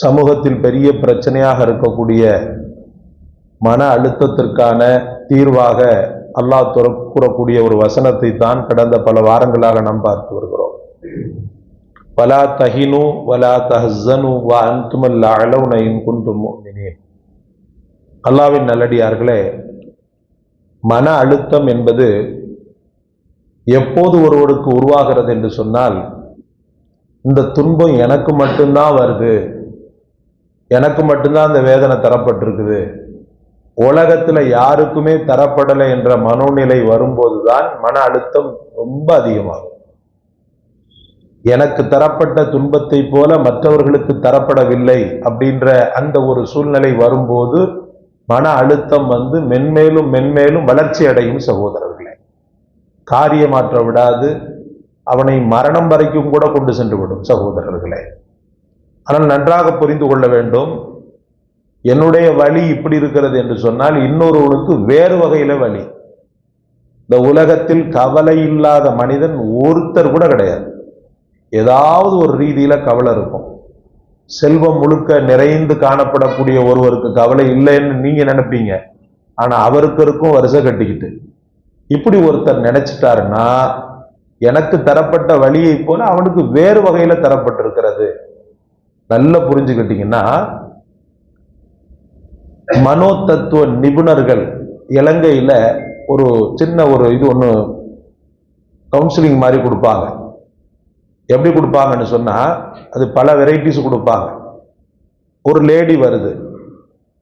சமூகத்தில் பெரிய பிரச்சனையாக இருக்கக்கூடிய மன அழுத்தத்திற்கான தீர்வாக அல்லாஹ் துறக்கூறக்கூடிய ஒரு வசனத்தை தான் கடந்த பல வாரங்களாக நாம் பார்த்து வருகிறோம். வலா தஹினு வலா தஹனு வா அன்துமல் அளவுனையும் குன்றும் குன்தும் அல்லாவின் நல்லடியார்களே மன அழுத்தம் என்பது எப்போது ஒருவருக்கு உருவாகிறது என்று சொன்னால் இந்த துன்பம் எனக்கு மட்டும்தான் வருது. எனக்கு மட்டும்தான் அந்த வேதனை தரப்பட்டிருக்குது. உலகத்தில் யாருக்குமே தரப்படலை என்ற மனோநிலை வரும்போது தான் மன அழுத்தம் ரொம்ப அதிகமாகும். எனக்கு தரப்பட்ட துன்பத்தை போல மற்றவர்களுக்கு தரப்படவில்லை அப்படின்ற அந்த ஒரு சூழ்நிலை வரும்போது மன அழுத்தம் வந்து மென்மேலும் மென்மேலும் வளர்ச்சி அடையும் சகோதரர்களே. காரியமாற்ற விடாது அவனை மரணம் வரைக்கும் கூட கொண்டு சென்று விடும் சகோதரர்களே. ஆனால் நன்றாக புரிந்து கொள்ள வேண்டும். என்னுடைய வழி இப்படி இருக்கிறது என்று சொன்னால் இன்னொருவனுக்கு வேறு வகையில் வழி. இந்த உலகத்தில் கவலை இல்லாத மனிதன் ஒருத்தர் கூட கிடையாது. ஏதாவது ஒரு ரீதியில் கவலை இருக்கும். செல்வம் முழுக்க நிறைந்து காணப்படக்கூடிய ஒருவருக்கு கவலை இல்லைன்னு நீங்கள் நினைப்பீங்க. ஆனால் அவருக்கு இருக்கும் வருஷம் கட்டிக்கிட்டு. இப்படி ஒருத்தர் நினைச்சிட்டாருன்னா எனக்கு தரப்பட்ட வழியை போல அவனுக்கு வேறு வகையில் தரப்பட்டிருக்கிறது. நல்லா புரிஞ்சுக்கிட்டீங்கன்னா மனோ தத்துவ நிபுணர்கள் இலங்கையில் ஒரு சின்ன ஒரு இது ஒன்று கவுன்சிலிங் மாதிரி கொடுப்பாங்க. எப்படி கொடுப்பாங்கன்னு சொன்னால் அது பல வெரைட்டிஸ் கொடுப்பாங்க. ஒரு லேடி வருது.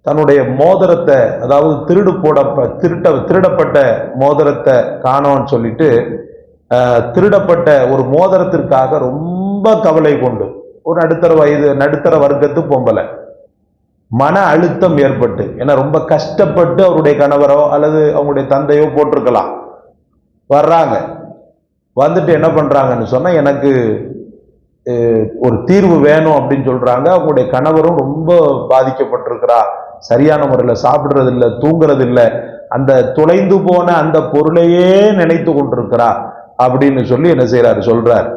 தன்னுடைய மோதிரத்தை அதாவது திருடு போட திருட்ட திருடப்பட்ட மோதிரத்தை காணோன்னு சொல்லிட்டு திருடப்பட்ட ஒரு மோதிரத்திற்காக ரொம்ப கவலை கொண்டு ஒரு நடுத்தர வயது நடுத்தர வர்க்கத்து பொம்பளை. மன அழுத்தம் ஏற்பட்டு ஏன்னா ரொம்ப கஷ்டப்பட்டு அவருடைய கணவரோ அல்லது அவங்களுடைய தந்தையோ போட்டிருக்கலாம். வர்றாங்க. வந்துட்டு என்ன பண்ணுறாங்கன்னு சொன்னால் எனக்கு ஒரு தீர்வு வேணும் அப்படின்னு சொல்கிறாங்க அவங்களுடைய கணவரும் ரொம்ப பாதிக்கப்பட்டிருக்கிறா. சரியான முறையில் சாப்பிட்றதில்ல இல்லை தூங்குறது இல்லை அந்த தொலைந்து போன அந்த பொருளையே நினைத்து கொண்டிருக்கிறா அப்படின்னு சொல்லி என்ன செய்கிறாரு சொல்கிறார்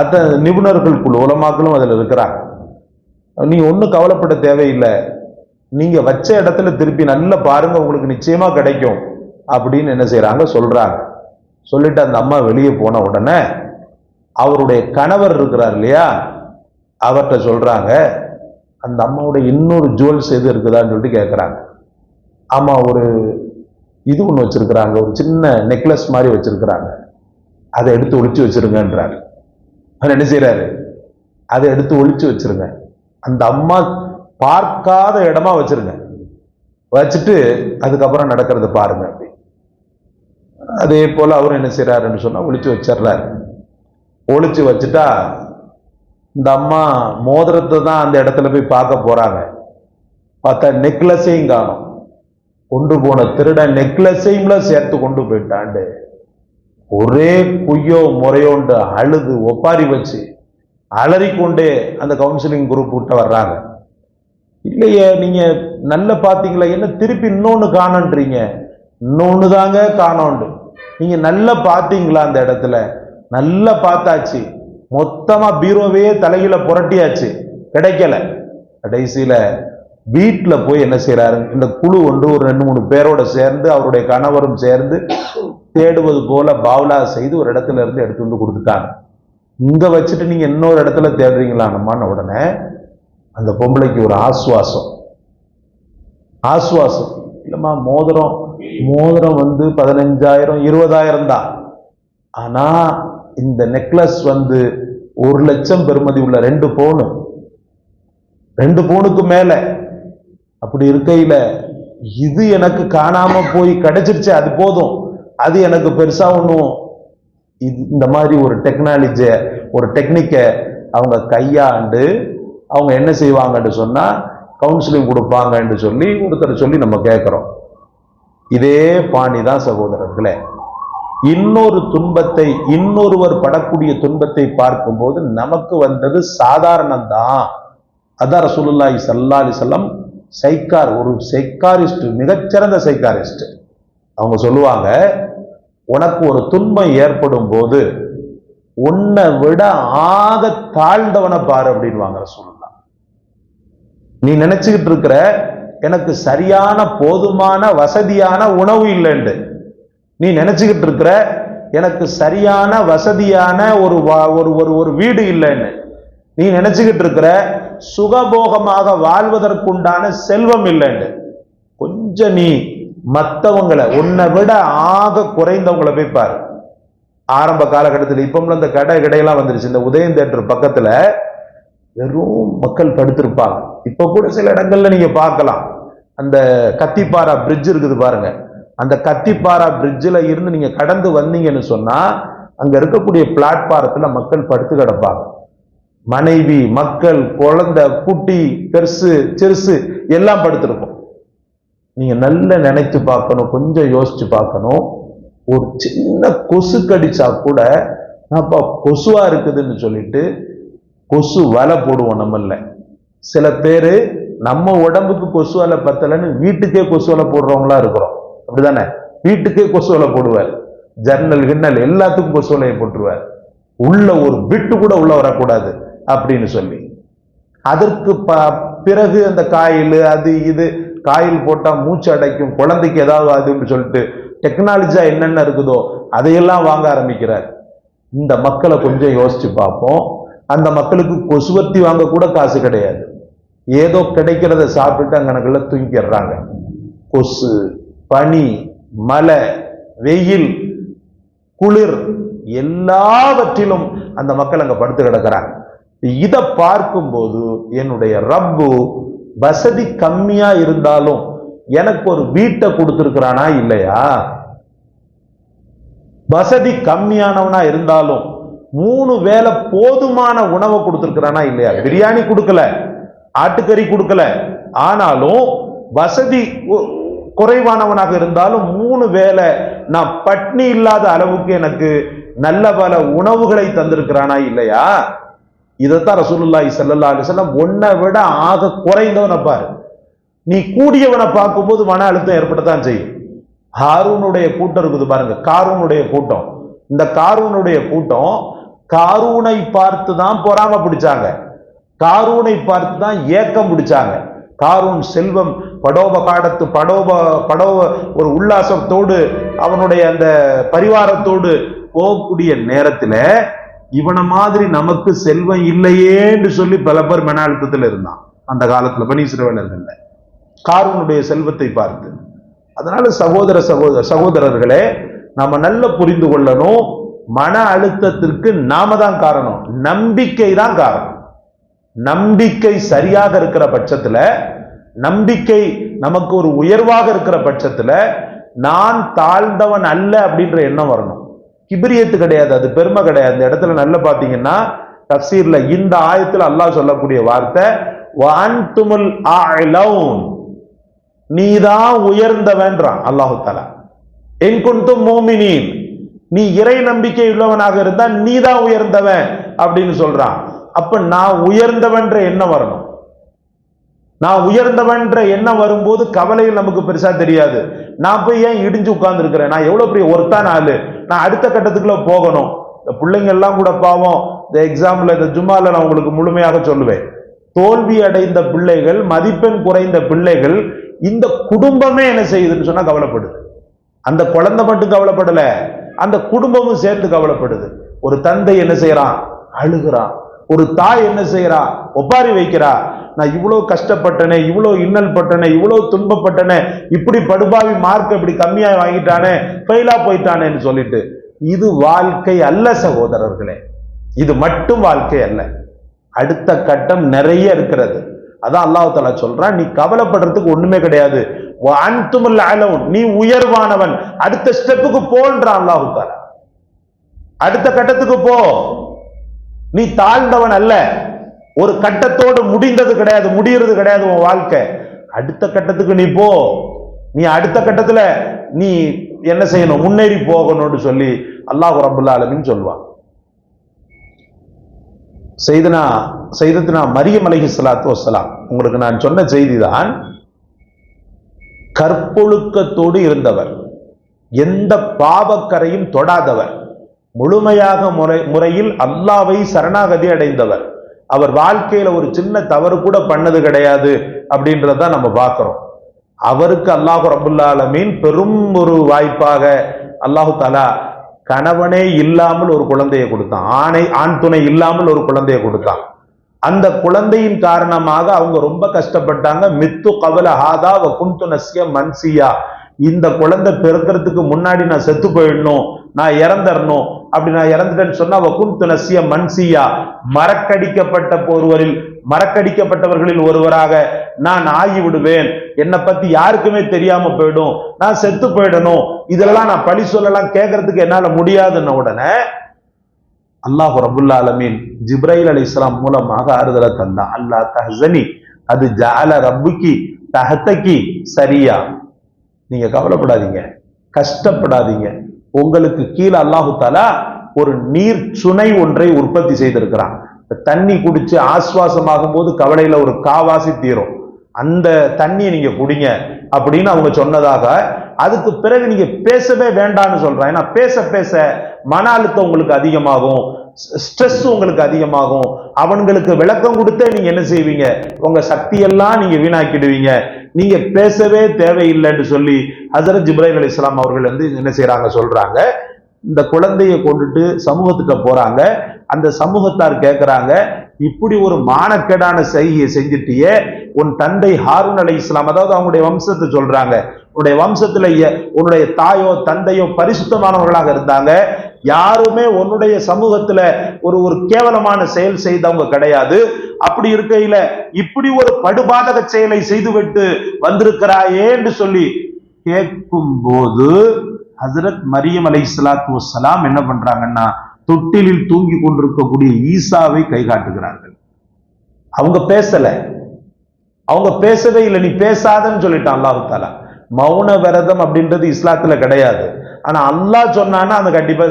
அத்த நிபுணர்கள் குழு உலமாக்களும் அதில் இருக்கிறாங்க. நீ ஒன்றும் கவலைப்பட தேவையில்லை. நீங்கள் வச்ச இடத்துல திருப்பி நல்லா பாருங்கள் உங்களுக்கு நிச்சயமாக கிடைக்கும் அப்படின்னு என்ன செய்கிறாங்க சொல்கிறாங்க சொல்லிட்டு அந்த அம்மா வெளியே போன உடனே அவருடைய கணவர் இருக்கிறார் இல்லையா? அவர்கிட்ட சொல்கிறாங்க அந்த அம்மாவுடைய இன்னொரு ஜுவல்ஸ் எது இருக்குதான்னு சொல்லிட்டு கேட்குறாங்க ஆமாம் ஒரு இது ஒன்று வச்சுருக்குறாங்க ஒரு சின்ன நெக்லஸ் மாதிரி வச்சுருக்குறாங்க. அதை எடுத்து ஒழிச்சு வச்சிருங்கன்றாரு. அவர் என்ன செய்யறாரு அதை எடுத்து ஒழிச்சு வச்சிருங்க. அந்த அம்மா பார்க்காத இடமா வச்சிருங்க. வச்சுட்டு அதுக்கப்புறம் நடக்கிறத பாருங்க அப்படி. அதே போல அவரும் என்ன செய்யறாருன்னு சொன்னா ஒழிச்சு வச்சிடுறாரு ஒழிச்சு வச்சுட்டா இந்த அம்மா மோதிரத்தை தான் அந்த இடத்துல போய் பார்க்க போறாங்க. பார்த்தா நெக்லஸையும் காணும். கொண்டு போன திருட நெக்லஸையும் சேர்த்து கொண்டு போயிட்டாண்டு ஒரே குய்யோ முறையோண்டு அழுது ஒப்பாரி வச்சு அலறிக்கொண்டே அந்த கவுன்சிலிங் குரூப் விட்டு வர்றாங்க. இல்லையே நீங்க நல்ல பார்த்தீங்களா? என்ன திருப்பி இன்னொன்று காணன்றீங்க? இன்னொன்று தாங்க காணோண்டு. நீங்க நல்லா பார்த்தீங்களா அந்த இடத்துல? நல்லா பார்த்தாச்சு. மொத்தமா பீரோவையே தலையில புரட்டியாச்சு. கிடைக்கல. கடைசியில வீட்டில் போய் என்ன செய்கிறாரு இந்த குழு ஒன்று ஒரு ரெண்டு மூணு பேரோட சேர்ந்து அவருடைய கணவரும் சேர்ந்து தேடுவது போல பாவ்லா செய்து ஒரு இடத்துல இருந்து எடுத்து வந்து கொடுத்துட்டாங்க. இங்க வச்சுட்டு நீங்க இன்னொரு இடத்துல தேடுறீங்களானமான உடனே அந்த பொம்பளைக்கு ஒரு ஆசுவாசம். ஆசுவாசம். இல்லைம்மா மோதிரம் மோதிரம் வந்து பதினஞ்சாயிரம் இருபதாயிரம் தான். ஆனா இந்த நெக்லஸ் வந்து ஒரு லட்சம் பெறுமதி உள்ள ரெண்டு பவுனு ரெண்டு பவுனுக்கு மேல. அப்படி இருக்கையில இது எனக்கு காணாம போய் கிடைச்சிருச்சு அது போதும். அது எனக்கு பெருசா ஒன்றும் இது இந்த மாதிரி ஒரு டெக்னாலஜியை ஒரு டெக்னிக்கை அவங்க கையாண்டு அவங்க என்ன செய்வாங்கன்னு சொன்னா கவுன்சிலிங் கொடுப்பாங்கன்னு சொல்லி ஒருத்தர் சொல்லி நம்ம கேட்குறோம். இதே பாணி தான் சகோதரர்களே. இன்னொரு துன்பத்தை இன்னொருவர் படக்கூடிய துன்பத்தை பார்க்கும்போது நமக்கு வந்தது சாதாரணம்தான். அதான் ரசூலுல்லாஹி சல்லா அலிசல்லாம் சைக்கார் ஒரு சைக்காரிஸ்ட் மிகச்சிறந்த சைக்காரிஸ்ட். அவங்க சொல்லுவாங்க உனக்கு ஒரு துன்பம் ஏற்படும் போது உன்னை விட ஆக தாழ்ந்தவனை பாரு அப்படின்வாங்க சொல்லலாம் நீ நினைச்சுக்கிட்டு இருக்கிற எனக்கு சரியான போதுமான வசதியான உணவு இல்லைண்டு நீ நினைச்சுக்கிட்டு இருக்கிற எனக்கு சரியான வசதியான ஒரு வா- ஒரு ஒரு ஒரு வீடு இல்லைன்னு. நீ நினைச்சுக்கிட்டு இருக்கிற சுகபோகமாக வாழ்வதற்குண்டான செல்வம் இல்லைன்னு கொஞ்சம் நீ மற்றவங்களை உன்னை விட ஆக குறைந்தவங்களை போய் பாரு. ஆரம்ப காலகட்டத்தில் இப்பவும் இந்த கடை கடையெல்லாம் வந்துருச்சு. இந்த உதயம் தேட்டர் பக்கத்துல வெறும் மக்கள் படுத்திருப்பாங்க. இப்ப கூட சில இடங்கள்ல நீங்க பார்க்கலாம். அந்த கத்திப்பாரா பிரிட்ஜ் இருக்குது பாருங்க. அந்த கத்திப்பாரா பிரிட்ஜில் இருந்து நீங்க கடந்து வந்தீங்கன்னு சொன்னா அங்க இருக்கக்கூடிய பிளாட்பாரத்தில் மக்கள் படுத்து கிடப்பாங்க. மனைவி மக்கள் குழந்தை குட்டி பெருசு சிறுசு எல்லாம் படுத்திருக்கும். நீங்கள் நல்ல நினைத்து பார்க்கணும் கொஞ்சம் யோசிச்சு பார்க்கணும். ஒரு சின்ன கொசு கடிச்சா கூட அப்பா கொசுவாக இருக்குதுன்னு சொல்லிட்டு கொசு வலை போடுவோம் நம்மள. சில பேர் நம்ம உடம்புக்கு கொசு வலை பத்தலைன்னு வீட்டுக்கே கொசு வலை போடுறவங்களா இருக்கிறோம். அப்படிதானே? வீட்டுக்கே கொசு வலை போடுவார். ஜன்னல் கிண்ணல் எல்லாத்துக்கும் கொசு வலையை போட்டுருவார். உள்ள ஒரு பிட்டு கூட உள்ள வரக்கூடாது அப்படின்னு சொல்லி. அதற்கு ப- பிறகு அந்த காயில் அது இது காயில் போட்டால் மூச்சு அடைக்கும் குழந்தைக்கு ஏதாவது ஆகுதுன்னு சொல்லிட்டு டெக்னாலஜியாக என்னென்ன இருக்குதோ அதையெல்லாம் வாங்க ஆரம்பிக்கிறார். இந்த மக்களை கொஞ்சம் யோசிச்சு பார்ப்போம். அந்த மக்களுக்கு கொசுவத்தி வாங்க கூட காசு கிடையாது. ஏதோ கிடைக்கிறத சாப்பிட்டு அங்கனக்குள்ள தூங்கிடுறாங்க. கொசு பனி மழை வெயில் குளிர் எல்லாவற்றிலும் அந்த மக்கள் அங்கே படுத்து கிடக்கிறாங்க. இதை பார்க்கும்போது என்னுடைய ரப்பு வசதி கம்மியா இருந்தாலும் எனக்கு ஒரு வீட்டை கொடுத்துருக்கிறானா இல்லையா? வசதி கம்மியானவனா இருந்தாலும் மூணு வேலை போதுமான உணவை கொடுத்துருக்கிறானா இல்லையா? பிரியாணி கொடுக்கல ஆட்டுக்கறி கொடுக்கல. ஆனாலும் வசதி குறைவானவனாக இருந்தாலும் மூணு வேளை நான் பட்னி இல்லாத அளவுக்கு எனக்கு நல்ல பல உணவுகளை தந்திருக்கிறானா இல்லையா? இதைத்தான் ரசூலுல்லாஹி சல்லா அலைஹி வஸல்லம் உன்னை விட ஆக குறைந்தவனை பாரு நீ கூடியவனை பார்க்கும்போது மன அழுத்தம் ஏற்படத்தான் செய்யும். ஹாரூனுடைய கூட்டம் இருக்குது பாருங்க காரூனுடைய கூட்டம். இந்த காரூனுடைய கூட்டம் காரூனை பார்த்து தான் பொறாம பிடிச்சாங்க. காரூனை பார்த்து தான் ஏக்கம் பிடிச்சாங்க. காரூன் செல்வம் படோப காடத்து படோப படோப ஒரு உல்லாசத்தோடு அவனுடைய அந்த பரிவாரத்தோடு போகக்கூடிய நேரத்தில் இவனை மாதிரி நமக்கு செல்வம் இல்லையேன்னு சொல்லி பல பேர் மன அழுத்தத்தில் இருந்தான். அந்த காலத்துல பனீஸ்வரவர்கள்ல காரூனுடைய செல்வத்தை பார்த்து. அதனால சகோதர சகோதர சகோதரர்களே நம்ம நல்ல புரிந்து கொள்ளணும். மன அழுத்தத்திற்கு நாம தான் காரணம். நம்பிக்கை தான் காரணம். நம்பிக்கை சரியாக இருக்கிற பட்சத்துல நம்பிக்கை நமக்கு ஒரு உயர்வாக இருக்கிற பட்சத்துல நான் தாழ்ந்தவன் அல்ல அப்படின்ற எண்ணம் வரணும். கிபிரியத்து கிடையாது அது பெருமை கிடையாது. அந்த இடத்துல நல்லா பார்த்தீங்கன்னா தப்சீர்ல இந்த ஆயத்தில் அல்லாஹ் சொல்லக்கூடிய வார்த்தை வான்துமுல் ஆலவுன் நீதான் உயர்ந்தவன்றான் அல்லாஹு தலா என் குந்தும் மோமினின் நீ இறை நம்பிக்கை உள்ளவனாக இருந்தா நீதான் உயர்ந்தவன் அப்படின்னு சொல்றான். அப்ப நான் உயர்ந்தவன்ற எண்ணம் வரணும். நான் உயர்ந்தவன்ற எண்ணம் வரும்போது கவலையில் நமக்கு பெருசா தெரியாது. நான் போய் ஏன் இடிஞ்சு உட்கார்ந்து இருக்கிறேன் நான் எவ்வளவு பெரிய ஒருத்தான ஆளு நான் அடுத்த கட்டத்துக்குள்ள போகணும். இந்த பிள்ளைங்க எல்லாம் கூட பாவம் இந்த எக்ஸாம்ல இந்த ஜும்மால நான் உங்களுக்கு முழுமையாக சொல்லுவேன். தோல்வி அடைந்த பிள்ளைகள் மதிப்பெண் குறைந்த பிள்ளைகள் இந்த குடும்பமே என்ன செய்யுதுன்னு சொன்னா கவலைப்படுது. அந்த குழந்தை மட்டும் கவலைப்படல அந்த குடும்பமும் சேர்ந்து கவலைப்படுது. ஒரு தந்தை என்ன செய்யறான்? அழுகிறான். ஒரு தாய் என்ன செய்யறா ஒப்பாரி வைக்கிறா. நான் இவ்வளவு கஷ்டப்பட்டனே இவ்வளவு இன்னல் பட்டனே இவ்வளவு துன்பப்பட்டனே இப்படி படுபாவி மார்க் இப்படி கம்மியா வாங்கிட்டானே ஃபெயிலா போயிட்டானேன்னு சொல்லிட்டு இது வாழ்க்கை அல்ல சகோதரர்களே. இது மட்டும் வாழ்க்கை அல்ல. அடுத்த கட்டம் நிறைய இருக்கிறது. அதான் அல்லாஹால சொல்றான் நீ கவலைப்படுறதுக்கு ஒண்ணுமே கிடையாது. நீ உயர்வானவன். அடுத்த ஸ்டெப்புக்கு போன்றான் அல்லாஹு அடுத்த கட்டத்துக்கு போ. நீ தாழ்ந்தவன் அல்ல. ஒரு கட்டத்தோடு முடிந்தது கிடையாது முடியறது கிடையாது உன் வாழ்க்கை. அடுத்த கட்டத்துக்கு நீ போ. நீ அடுத்த கட்டத்துல நீ என்ன செய்யணும்? முன்னேறி போகணும்னு சொல்லி அல்லாஹ் ரபுல்லா ஆலமீன் சொல்லுவான். செய்தனா செய்ததுனா மரியம் அலைஹி சலாத்து வசலாம் உங்களுக்கு நான் சொன்ன செய்திதான் கற்பொழுக்கத்தோடு இருந்தவர் எந்த பாவக்கரையும் தொடாதவர் முழுமையாக முறை முறையில் அல்லாவை சரணாகதி அடைந்தவர். அவர் வாழ்க்கையில ஒரு சின்ன தவறு கூட பண்ணது கிடையாது அப்படின்றத நம்ம பார்க்கிறோம். அவருக்கு அல்லாஹு ரபுல்லா அலமீன் பெரும் ஒரு வாய்ப்பாக அல்லாஹு தலா கணவனே இல்லாமல் ஒரு குழந்தையை கொடுத்தான். ஆணை ஆண் துணை இல்லாமல் ஒரு குழந்தையை கொடுத்தான். அந்த குழந்தையின் காரணமாக அவங்க ரொம்ப கஷ்டப்பட்டாங்க. மித்து கவல ஹாதா வ குந்து மன்சியா. இந்த குழந்தை பிறக்கிறதுக்கு முன்னாடி நான் செத்து போயிடணும் நான் இறந்துடணும் அப்படி நான் இறந்துட்டேன்னு சொன்னா வகுந்து நசிய மன்சியா. மறக்கடிக்கப்பட்ட ஒருவரில் மறக்கடிக்கப்பட்டவர்களில் ஒருவராக நான் ஆகி விடுவேன் என்னை பத்தி யாருக்குமே தெரியாம போயிடும். நான் செத்து போயிடணும். இதெல்லாம் நான் பழி சொல்லலாம் கேட்கறதுக்கு என்னால முடியாதுன்ன உடனே அல்லாஹ் ரபுல்லா அலமீன் ஜிப்ரைல் அலி இஸ்லாம் மூலமாக ஆறுதலை தந்தான். அல்லாஹ் தஹசனி அது ஜால ரப்புக்கு தஹத்தக்கி சரியா? நீங்க கவலைப்படாதீங்க. கஷ்டப்படாதீங்க. உங்களுக்கு கீழே அல்லாஹு தாலா ஒரு நீர் சுனை ஒன்றை உற்பத்தி செய்திருக்கிறான். தண்ணி குடிச்சு ஆஸ்வாசமாகும் போது கவலையில ஒரு காவாசி தீரும். அந்த தண்ணியை நீங்க குடிங்க அப்படின்னு அவங்க சொன்னதாக அதுக்கு பிறகு நீங்க பேசவே வேண்டாம்னு சொல்றேன் ஏன்னா பேச பேச மன அழுத்தம் உங்களுக்கு அதிகமாகும். ஸ்ட்ரெஸ் உங்களுக்கு அதிகமாகும். அவங்களுக்கு விளக்கம் கொடுத்தே நீங்க என்ன செய்வீங்க? உங்க சக்தியெல்லாம் நீங்க வீணாக்கிடுவீங்க. நீங்க பேசவே தேவையில்லைன்னு சொல்லி ஹசரத் ஜிப்ராஹிம் அலி இஸ்லாம் அவர்கள் வந்து என்ன செய்யறாங்க சொல்றாங்க. இந்த குழந்தையை கொண்டுட்டு சமூகத்துக்கு போறாங்க. அந்த சமூகத்தார் கேட்குறாங்க இப்படி ஒரு மானக்கேடான செய்கையை செஞ்சுட்டியே உன் தந்தை ஹாரூன் அலை இஸ்லாம் அதாவது அவங்களுடைய வம்சத்தை சொல்றாங்க. உன்னுடைய வம்சத்துல உன்னுடைய தாயோ தந்தையோ பரிசுத்தமானவர்களாக இருந்தாங்க. யாருமே உன்னுடைய சமூகத்துல ஒரு ஒரு கேவலமான செயல் செய்தவங்க கிடையாது. அப்படி இருக்கையில இப்படி ஒரு படுபாதக செயலை செய்துவிட்டு வந்திருக்கிறாயேன்னு சொல்லி கேட்கும் போது ஹசரத் மரியம் அலை சலாத்து வசலாம் என்ன பண்றாங்கன்னா தொட்டிலில் தூங்கி கொண்டிருக்கக்கூடிய ஈசாவை கை காட்டுகிறார்கள். அவங்க பேசல. அவங்க பேசவே இல்லை. நீ பேசாதன்னு சொல்லிட்டான் அல்லாஹு தாலா மௌன விரதம் அப்படின்றது இஸ்லாத்துல கிடையாது. ஆனா அல்லாஹ் சொன்னான்னா அதை கண்டிப்பா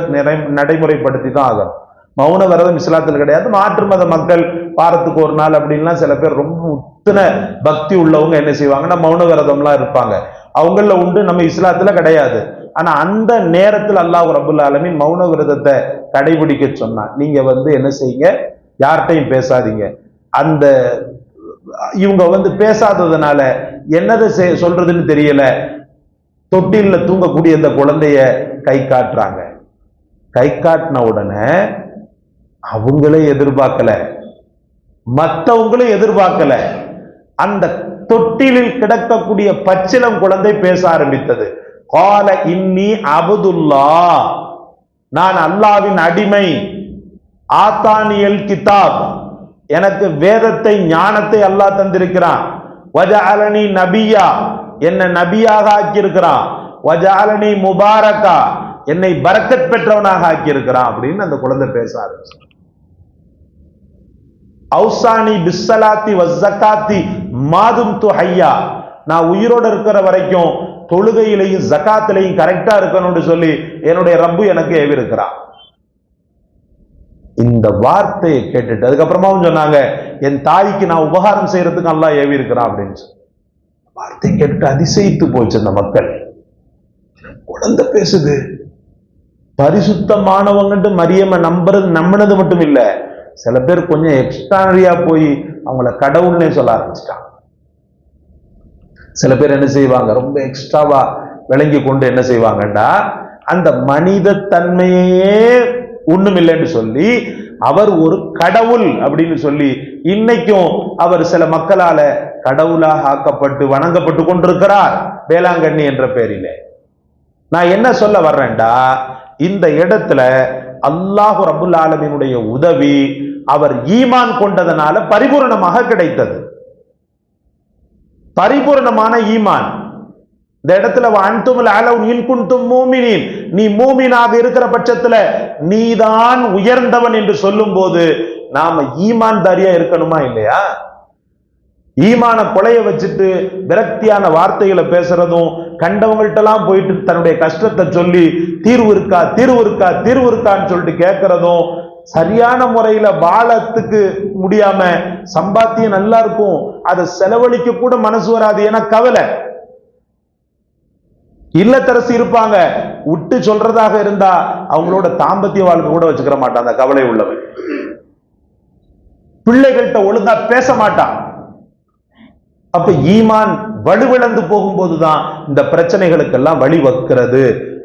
நடைமுறைப்படுத்தி தான் ஆகும் மௌன விரதம் இஸ்லாத்துல கிடையாது. மாற்று மத மக்கள் வாரத்துக்கு ஒரு நாள் அப்படின்லாம் சில பேர் ரொம்ப உத்தன பக்தி உள்ளவங்க என்ன செய்வாங்கன்னா மௌன விரதம்லாம் இருப்பாங்க. அவங்கள உண்டு நம்ம இஸ்லாத்துல கிடையாது. ஆனா அந்த நேரத்தில் அல்லாஹ் ரபுல் ஆலமின் மௌன விரதத்தை கடைபிடிக்க சொன்னான். நீங்க வந்து என்ன செய்யுங்க? யார்கிட்டையும் பேசாதீங்க. அந்த இவங்க வந்து பேசாததுனால என்னதை செய்- சொல்றதுன்னு தெரியல. தொட்டிலில் தூங்கக்கூடிய இந்த குழந்தைய கை காட்டுறாங்க. கை காட்டின உடனே அவங்களே எதிர்பார்க்கல. மற்றவங்களும் எதிர்பார்க்கல. அந்த தொட்டிலில் கிடக்கக்கூடிய பச்சிலம் குழந்தை பேச ஆரம்பித்தது. கால இன்னி அபுதுல்லா நான் அல்லாவின் அடிமை. ஆத்தானியல் கிதாப். எனக்கு வேதத்தை ஞானத்தை அல்லாஹ் தந்திருக்கிறான். வஜஅலனி நபியா. என்னை நபியாக ஆக்கியிருக்கிறான். வஜாலனி முபாரக்கா. என்னை பரக்கத் பெற்றவனாக ஆக்கியிருக்கிறான் அப்படின்னு அந்த குழந்தை பேச ஆரம்பிச்சு அவுசானி பிஸ்ஸலாத்தி வஸ்ஸக்காத்தி மாதும் து ஹையா. நான் உயிரோடு இருக்கிற வரைக்கும் தொழுகையிலையும் ஜக்காத்திலையும் கரெக்டா இருக்கணும்னு சொல்லி என்னுடைய ரப்பு எனக்கு ஏவிருக்கிறான் இந்த வார்த்தையை கேட்டுட்டு அதுக்கப்புறமாவும் சொன்னாங்க என் தாய்க்கு நான் உபகாரம் செய்யறதுக்கு நல்லா ஏவி இருக்கிறான் அப்படின்னு சொல்லி. வார்த்தையை கேட்டுட்டு அதிசயித்து போச்சு அந்த மக்கள். குழந்தை பேசுது. பரிசுத்தமானவங்கன்ட்டு மரியம்ம நம்புறது நம்பினது மட்டும் இல்லை சில பேர் கொஞ்சம் எக்ஸ்ட்ரானரியா போய் அவங்கள கடவுள்னே சொல்ல ஆரம்பிச்சிட்டாங்க. சில பேர் என்ன செய்வாங்க? ரொம்ப எக்ஸ்ட்ராவா விளங்கி கொண்டு என்ன செய்வாங்கன்னா அந்த மனித தன்மையே ஒண்ணுமில்லைன்னு சொல்லி அவர் ஒரு கடவுள் அப்படின்னு சொல்லி இன்னைக்கும் அவர் சில மக்களால கடவுளாக ஆக்கப்பட்டு வணங்கப்பட்டு கொண்டிருக்கிறார். வேளாங்கண்ணி என்ற பெயரிலே. நான் என்ன சொல்ல வர்றேன்டா இந்த இடத்துல அல்லாஹு ரபுல் ஆலமீனுடைய உதவி அவர் ஈமான் கொண்டதனால பரிபூரணமாக கிடைத்தது. பரிபூரணமான ஈமான். இந்த இடத்துல அன்துமுல் அலவுன் இன்குண்டும் மூமினின். நீ மூமினாக இருக்கிற பட்சத்துல நீதான் உயர்ந்தவன் என்று சொல்லும் போது நாம ஈமான்தாரியா இருக்கணுமா இல்லையா? ஈமான கொலைய வச்சுட்டு விரக்தியான வார்த்தைகளை பேசுறதும் கண்டவங்கள்ட்டெல்லாம் போயிட்டு தன்னுடைய கஷ்டத்தை சொல்லி தீர்வு இருக்கா தீர்வு இருக்கா தீர்வு இருக்கான்னு சொல்லிட்டு கேட்கறதும் சரியான முறையில வாழத்துக்கு முடியாம சம்பாத்தியம் நல்லா இருக்கும். அதை செலவழிக்க கூட மனசு வராது. ஏன்னா கவலை. இல்லத்தரசி இருப்பாங்க. விட்டு சொல்றதாக இருந்தா அவங்களோட தாம்பத்திய வாழ்க்கை கூட வச்சுக்கிற மாட்டான். அந்த கவலை உள்ளவன். பிள்ளைகள்கிட்ட ஒழுங்கா பேச மாட்டான். அப்ப ஈமான் வலுவிழந்து போகும்போதுதான் இந்த பிரச்சனைகளுக்கெல்லாம் வழிவகுக்கிறது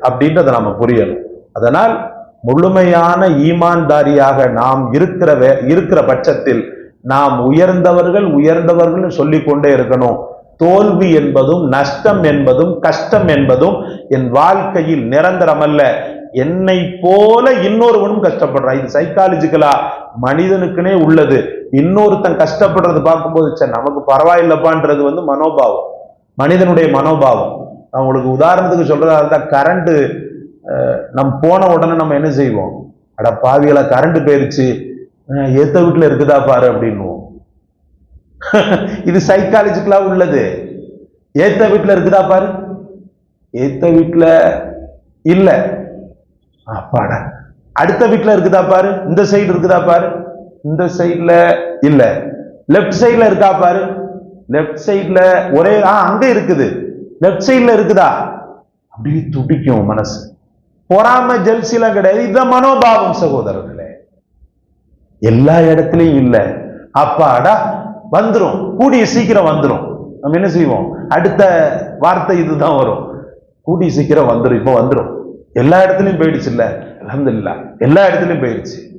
அப்படின்றத நாம புரியணும். அதனால் முழுமையான ஈமான்தாரியாக நாம் இருக்கிற வே- இருக்கிற பட்சத்தில் நாம் உயர்ந்தவர்கள் உயர்ந்தவர்கள் சொல்லிக் கொண்டே இருக்கணும். தோல்வி என்பதும் நஷ்டம் என்பதும் கஷ்டம் என்பதும் என் வாழ்க்கையில் நிரந்தரமல்ல. என்னை போல இன்னொருவனும் கஷ்டப்படுறான். இது சைக்காலஜிக்கலா மனிதனுக்குனே உள்ளது. இன்னொருத்தன் கஷ்டப்படுறது பார்க்கும்போது சார் நமக்கு பரவாயில்லப்பான்றது வந்து மனோபாவம். மனிதனுடைய மனோபாவம். நான் உங்களுக்கு உதாரணத்துக்கு சொல்றதா இருந்தால் கரண்ட் நம்ம போன உடனே நம்ம என்ன செய்வோம்? அட பாவிகளா கரண்ட் போயிருச்சு. அஹ், ஏத்த இருக்குதா பாரு அப்படின்னுவோம். இது சைக்காலஜிக்கலாக உள்ளது. ஏத்த வீட்டில் இருக்குதா பாரு? ஏத்த வீட்டில் இல்லை. அப்பாடா அடுத்த வீட்டில் இருக்குதா பாரு? இந்த சைடு இருக்குதா பாரு? இந்த சைடில் இல்லை. லெஃப்ட் சைடில் இருக்கா பாரு? லெஃப்ட் சைடில் ஒரே ஆ அங்கே இருக்குது. லெஃப்ட் சைடில் இருக்குதா? அப்படியே துடிக்கும் மனசு. பொறாம ஜெல்சிலாம் கிடையாது. இதுதான் மனோபாவம் சகோதரர்களே. எல்லா இடத்துலையும் இல்ல. அப்பாடா வந்துரும். கூடிய சீக்கிரம் வந்துரும். நம்ம என்ன செய்வோம்? அடுத்த வார்த்தை இதுதான் வரும். கூடிய சீக்கிரம் வந்துடும் இப்போ வந்துரும். எல்லா இடத்துலயும் போயிடுச்சு இல்ல? அல்ஹம்துலில்லாஹ் எல்லா இடத்துலயும் போயிடுச்சு.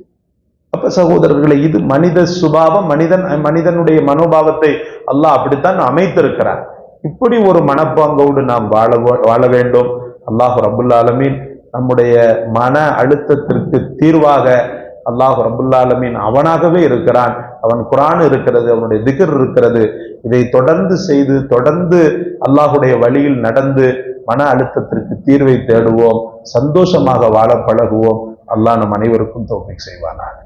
அப்ப சகோதரர்களை இது மனித சுபாவம் மனிதன் மனிதனுடைய மனோபாவத்தை அல்லாஹ் அப்படித்தான் அமைத்திருக்கிறார். இப்படி ஒரு மனப்பாங்கோடு நாம் வாழ வாழ வேண்டும். அல்லாஹ் ரபுல்லாலமீன் நம்முடைய மன அழுத்தத்திற்கு தீர்வாக அல்லாஹ் ரபுல்லாலமீன் அவனாகவே இருக்கிறான். அவன் குரான் இருக்கிறது அவனுடைய திகர் இருக்கிறது. இதை தொடர்ந்து செய்து தொடர்ந்து அல்லாஹுடைய வழியில் நடந்து மன அழுத்தத்திற்கு தீர்வை தேடுவோம். சந்தோஷமாக வாழ பழகுவோம். அல்லாஹ் நம் அனைவருக்கும் தௌஃபீக் செய்வானாக.